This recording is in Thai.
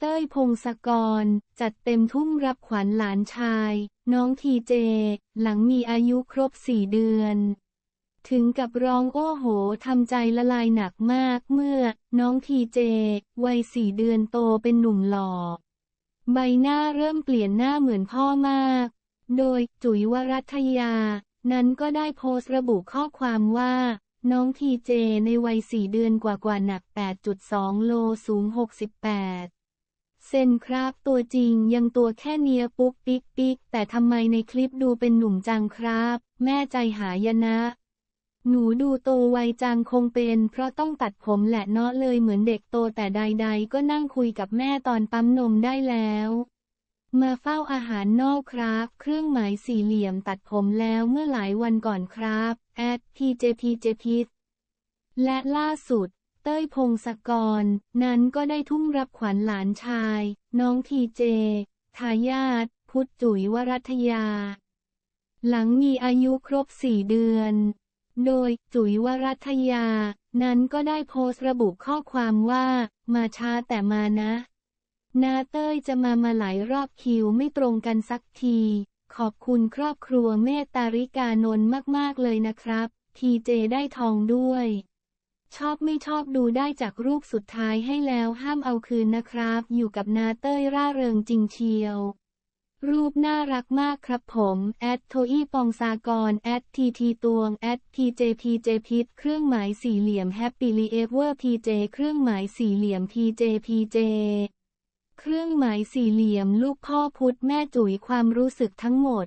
เต้ยพงศกร จัดเต็มทุ่มรับขวัญหลานชาย น้องทีเจ หลังมีอายุครบสี่เดือน ถึงกับร้องโอ้โหทำใจละลายหนักมากเมื่อ น้องทีเจ วัยสี่เดือนโตเป็นหนุ่มหล่อ ใบหน้าเริ่มเปลี่ยนหน้าเหมือนพ่อมาก โดยจุ๋ยวรัตยา นั้นก็ได้โพสต์ระบุข้อความว่าน้องทีเจในวัยสี่เดือนกว่ากว่าหนัก 8.2 โลสูง 68 เซนครับ ตัวจริงยังตัวแค่เนียปุ๊กปิ๊กปิ๊กแต่ทำไมในคลิปดูเป็นหนุ่มจังครับ แม่ใจหายนะ หนูดูโตไวจังคงเป็น เพราะต้องตัดผมแหละเนาะเลยเหมือนเด็กโตแต่ใด ๆ ก็นั่งคุยกับแม่ตอนปั๊มนมได้แล้ว มาเฝ้าอาหารนอกครับ เครื่องหมายสี่เหลี่ยมตัดผมแล้วเมื่อหลายวันก่อนครับแอด PJPJ และล่าสุด เต้ยพงศกร นั้นก็ได้ทุ่มรับขวัญหลานชาย น้องทีเจ ทายาทพุทธจุ๋ยวรัตยา หลังมีอายุครบสี่เดือน โดยจุ๋ยวรัตยา นั้นก็ได้โพสต์ระบุข้อความว่า มาช้าแต่มานะ นาเต้ยจะมามาหลายรอบคิวไม่ตรงกันสักที ขอบคุณครอบครัวเมตตาริกานนท์มากๆเลยนะครับ ทีเจได้ทองด้วย ชอบไม่ชอบดูได้จากรูปสุดท้ายให้แล้วห้ามเอาคืนนะครับ อยู่กับนาเต้ยร่าเริงจริงเชียว รูปน่ารักมากครับผมแอดโทอี้ปองซากรแอดทีทีตวงแอดพีเจพีเจพิษเครื่องหมายสี่เหลี่ยมแฮปปี้ลีเอเวอร์พีเจเครื่องหมายสี่เหลี่ยมพีเจพีเจเครื่องหมายสี่เหลี่ยมลูกพ่อพุทธแม่จุ๋ยความรู้สึกทั้งหมด